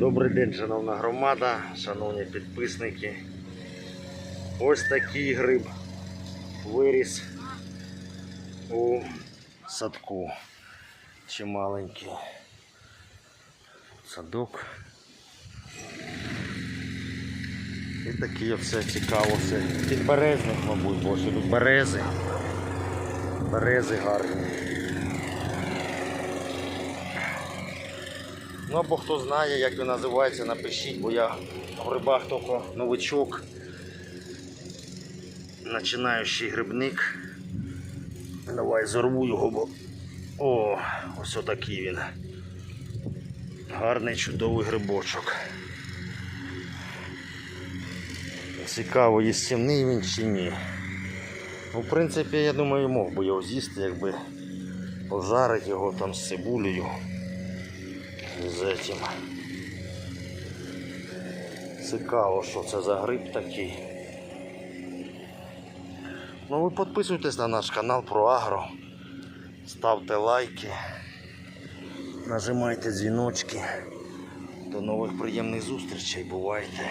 Добрий день, шановна громада, шановні підписники. Ось такий гриб виріс у садку. Чималенький садок. І такі все цікаво. Це підберезник, мабуть, бо тут берези. Берези гарні. Ну або хто знає, як він називається, напишіть, бо я в грибах тільки новичок. Починаючий грибник. Давай зорву його, бо. О, ось отакий він. Гарний чудовий грибочок. Цікаво, їстівний він чи ні. Ну, в принципі, я думаю, мог би його з'їсти, якби пожарити його там з цибулею з этим. Цікаво, що це за гриб такий. Ну ви підписуйтесь на наш канал про агро. Ставте лайки. Нажимайте дзвіночки. До нових приємних зустрічей. Бувайте.